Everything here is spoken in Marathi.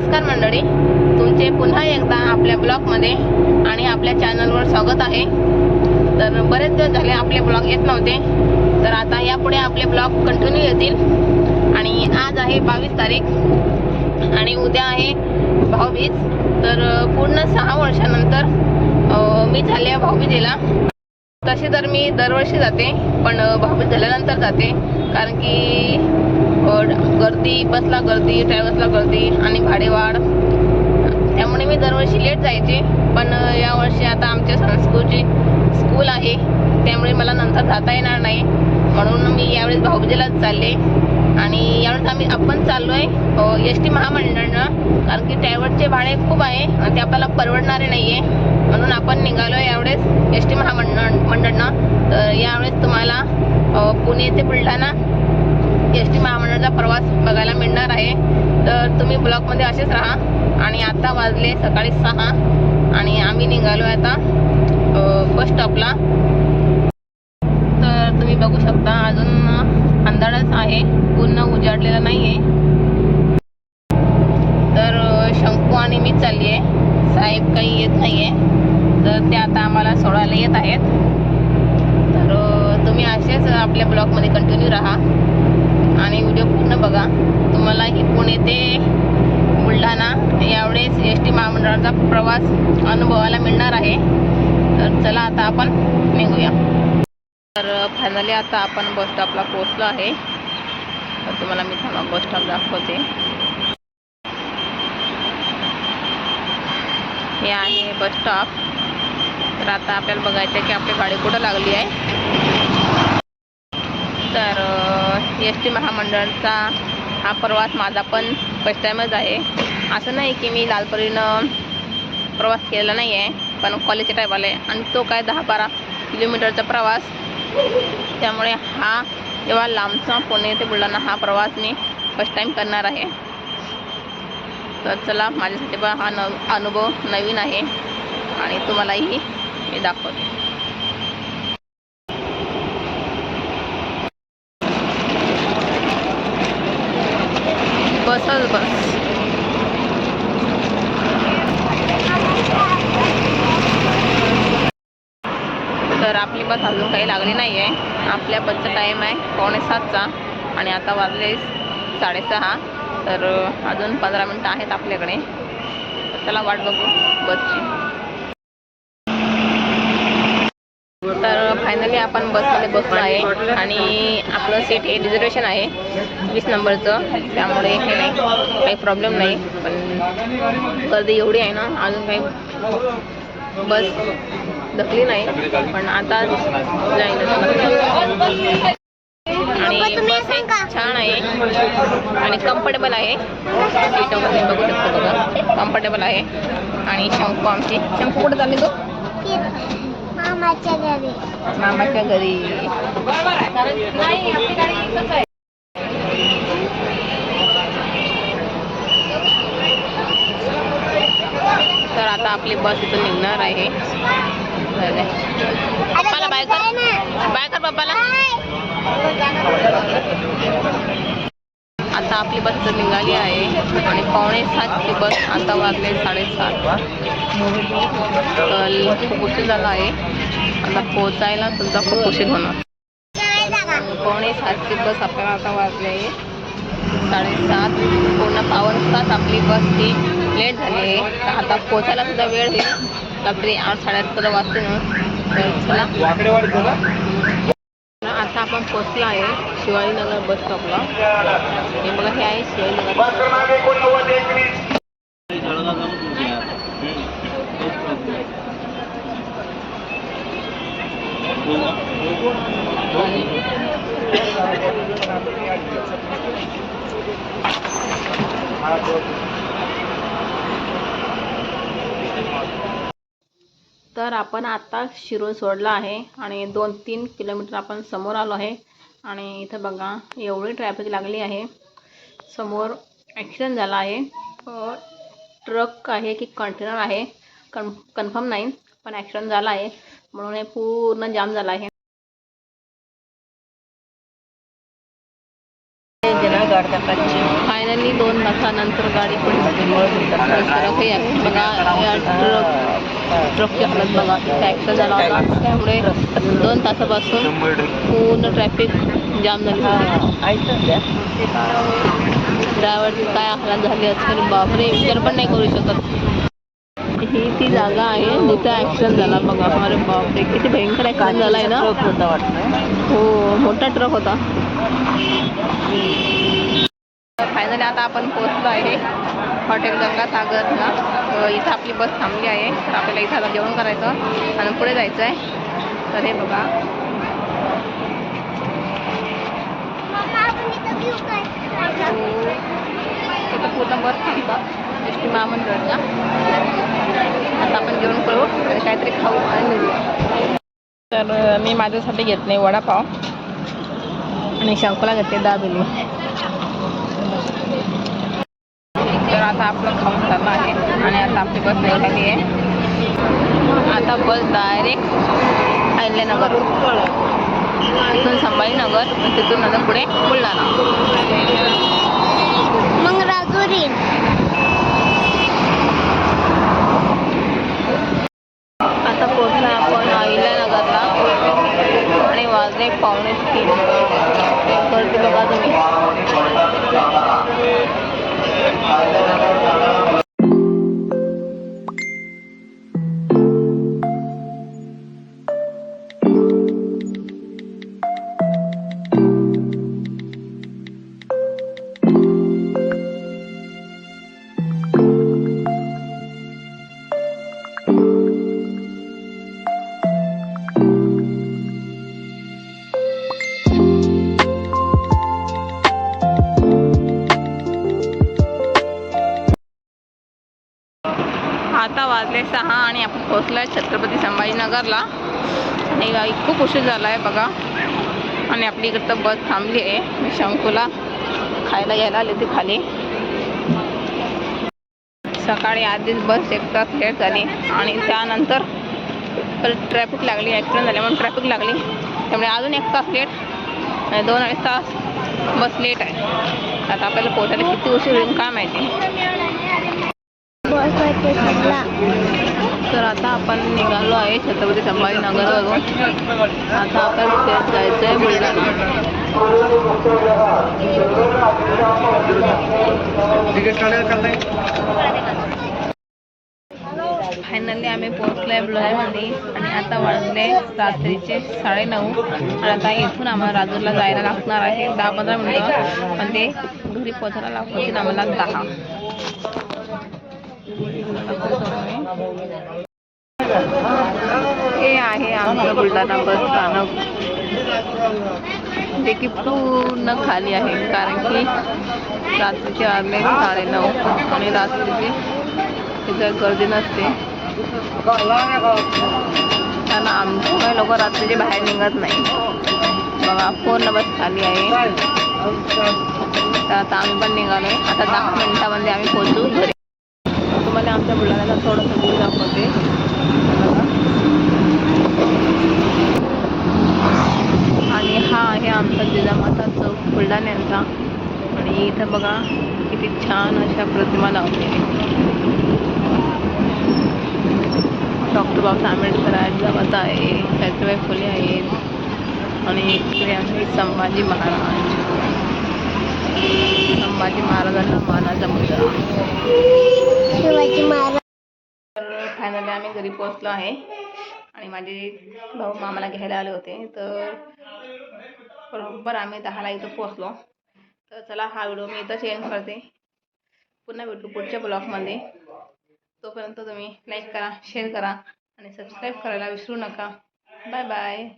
नमस्कार मंडळी. तुमचे पुन्हा एकदा आपल्या ब्लॉगमध्ये आणि आपल्या चॅनलवर स्वागत आहे. तर बरेच दिवस झाले आपले ब्लॉग येत नव्हते. तर आता यापुढे आपले ब्लॉग कंटिन्यू येतील. आणि आज आहे बावीस तारीख आणि उद्या आहे भाऊबीज. तर पूर्ण सहा वर्षानंतर मी झाले भाऊबीजेला. तशी तर मी दरवर्षी जाते पण भाऊबीज झाल्यानंतर जाते. कारण की गर्दी बसला गर्दी ट्रॅव्हल्सला गर्दी आणि भाडेवाढ. त्यामुळे मी दरवर्षी लेट जायचे पण यावर्षी आता आमच्या संस्कृतची स्कूल आहे त्यामुळे मला नंतर जाता येणार नाही. म्हणून मी यावेळेस भाऊबीजेलाच चालले. आणि यावेळेस आम्ही आपण चाललो आहे एस टी महामंडळनं कारण की ट्रॅव्हल्सचे भाडे खूप आहे आणि ते आपल्याला परवडणारे नाही आहे म्हणून आपण निघालो आहे यावेळेस एस टी महामंडळ मंडळनं. तर यावेळेस तुम्हाला पुणे ते बुलढाणा एस महामंडळाचा प्रवास बघायला मिळणार आहे. तर तुम्ही ब्लॉकमध्ये असेच राहा. आणि आता वाजले सकाळी सहा. आणि आम्ही निघालो आहे आता बस स्टॉपला. तर तुम्ही बघू शकता अजून अंधारच आहे. पूर्ण उजाडलेला नाही आहे तर शंकू आणि मी चालली आहे साहेब काही येत नाही आहे तर ते आता आम्हाला सोडायला येत आहेत. तर तुम्ही असेच आपल्या ब्लॉगमध्ये कंटिन्यू राहा. आणि व्हिडिओ पूर्ण बघा. तुम्हाला ही पुणे ते बुलढाणा यावेळेस एस टी महामंडळाचा प्रवास अनुभवायला मिळणार आहे. तर चला आता आपण निघूया. तर फायनली आता आपण बस स्टॉपला पोहोचलो आहे. तर तुम्हाला मी थांबा बस स्टॉप दाखवते. हे आहे बस स्टॉप तर आता आपल्याला बघायचं आहे की आपली गाडी कुठं लागली आहे. तर एस टी महामंडळाचा हा प्रवास माझा पण फर्स्ट टाईमच आहे. असं नाही की मी लालपरीनं प्रवास केलेला नाही आहे पण कॉलेजच्या टायमाला आहे. आणि तो काय दहा बारा किलोमीटरचा प्रवास. त्यामुळे हा जेव्हा लांबचा पुणे ते बुलढाणा हा प्रवास मी फर्स्ट टाईम करणार आहे. तर चला माझ्यासाठी पण हा नव अनुभव नवीन आहे. आणि तुम्हालाही मी दाखवते बसच बस तर आपली बस अजून काही लागली नाही आहे आपल्या बसचा टाईम आहे. पावणे सातचा. आणि आता वाजले साडेसहा. तर अजून पंधरा मिनटं आहेत आपल्याकडे. त्याला चला वाट बघू बसची. तर फायनली आपण बसमध्ये बसलो आहे. आणि आपलं सीट हे रिझर्वेशन आहे. वीस नंबरचं. त्यामुळे हे नाही. काही प्रॉब्लेम नाही. पण गर्दी एवढी आहे ना अजून काही बस दखली नाही पण आता जाईल आणि बस छान आहे. आणि कम्फर्टेबल आहे. सीटं वगैरे बघू शकतो बघा. कम्फर्टेबल आहे. आणि शंकू आमची. शंकू कुठं चालली तो? मामाच्या घरी. मामाच्या घरी. तर आता आपली बस इथून निघणार आहे. झाले. पप्पाला बाय कर. बाय कर पप्पाला. आता आपली बस इथून निघाली आहे. आणि पावणे सातची बस आता वाजले साडेसात. तर खूप उशीर झाला आहे. आता पोचायला सुद्धा खूप उशीर होणार. पावणे सातची बस आपल्याला आता वाजली आहे. साडेसात. पूर्ण पावन तास आपली बस ही लेट झाली आहे. तर आता पोचायला सुद्धा वेळ होईल. रात्री आठ साडे साडेआठपर्यंत वाजते ना. तर चला. आता आपण पोचलो आहे शिवाजीनगर बस स्टॉपला हे बघा हे आहे शिवाजीनगर Thank you. तर आपण आता शिरोळ सोडला आहे आणि दोन तीन किलोमीटर आपण समोर आलो आहे. आणि इथं बघा एवढी ट्रॅफिक लागली आहे. समोर ॲक्सिडेंट झाला आहे. ट्रक आहे की कंटेनर आहे. कन कन्फर्म नाही पण ॲक्सिडेंट झाला आहे. म्हणून हे पूर्ण जाम झाला आहे. फायनली दोन तासानंतर गाडी पण बघा या ट्रक ट्रकची हालत बघा ॲक्सिडेंट झाला होता. त्यामुळे दोन तासापासून पूर्ण ट्रॅफिक जाम झाली ड्रायव्हरची काय हालत झाली असेल बापरे विचार पण नाही करू शकत. ही ती जागा आहे जिथं ॲक्सिडेंट झाला बघा. अरे बापरे किती भयंकर ॲक्सिडेंट झाला आहे ना. होता वाटतं. हो मोठा ट्रक होता. फायनली आता आपण पोहोचलो आहे हॉटेल गंगासागरला. तर इथं आपली बस थांबली आहे तर आपल्याला इथं आता जेवण करायचं आणि पुढे जायचं आहे. तर हे बघा. काय इथं पूर्ण बस थांबतात एस टी महामंडळच्या. आता आपण जेवण करू आणि काहीतरी खाऊ आणि निघू तर मी माझ्यासाठी घेत नाही वडापाव. आणि शंकूला घेतले दाबेली आता आपलं खाऊन झालं आहे. आणि आता आपली बस निघाली आहे. आता बस डायरेक्ट अहिल्यानगर तिथून संभाजीनगर तिथून नंतर पुढे बुलढाणा. संभाजीनगरला आणि खूप उशीर झाला आहे बघा. आणि आपली इकडं बस थांबली आहे. मी शंकूला खायला यायला आले ते खाली. सकाळी आधीच बस एक तास लेट झाली. आणि त्यानंतर परत ट्रॅफिक लागली ॲक्सिडेंट झाले म्हणून ट्रॅफिक लागली. त्यामुळे अजून एक तास लेट आणि दोन अडीच तास बस लेट आहे. आता आपल्याला पोहोचायला किती उशीर होईल काय माहिती. बस तर आता आपण निघालो आहे छत्रपती संभाजीनगरवरून आता आपण तेच जायचं आहे बुलढाणा. फायनली आम्ही पोहोचलोय आहे बुलढाण्यामध्ये आणि आता वाजले रात्रीचे साडेनऊ. आणि आता इथून आम्हाला राजूरला जायला लागणार आहे. दहा पंधरा मिनटं. पण ते घरी पोहोचायला लागतील आम्हाला दहा. हे आहे आमचं बुलढाणा बस स्थानक. जे की पूर्ण खाली आहे कारण की रात्रीचे वाजले साडेनऊ आणि रात्रीची तिथे गर्दी नसते कारण आमच्यामुळे लोक रात्रीचे बाहेर निघत नाही. बघा पूर्ण बस खाली आहे. तर आता आम्ही पण निघालो आता दहा मिनिटामध्ये आम्ही पोहोचू घरी. इथं आमच्या बुलढाण्याचा थोडंसं दूर दाखवते. आणि हा आहे आमचा जिजामाता चौक बुलढाण्याचा आणि इथं बघा किती छान अशा प्रतिमा लावलेली डॉक्टर बाबासाहेब आंबेडकर आहेत जिजामाता आहे सावित्रीबाई फुले आहेत. आणि इकडे आहे संभाजी महाराज. संभाजी महाराजांना मानाचा मुलगा. शिवाजी महाराज. तर फायनली आम्ही घरी पोहोचलो आहे. आणि माझे भाऊ मामाला घ्यायला आले होते. तर बरोबर आम्ही दहाला इथं पोहोचलो. तर चला हा व्हिडिओ मी इथं एंड करते. पुन्हा भेटू पुढच्या ब्लॉगमध्ये. तोपर्यंत तुम्ही लाईक करा शेअर करा आणि सबस्क्राईब करायला विसरू नका. Bye bye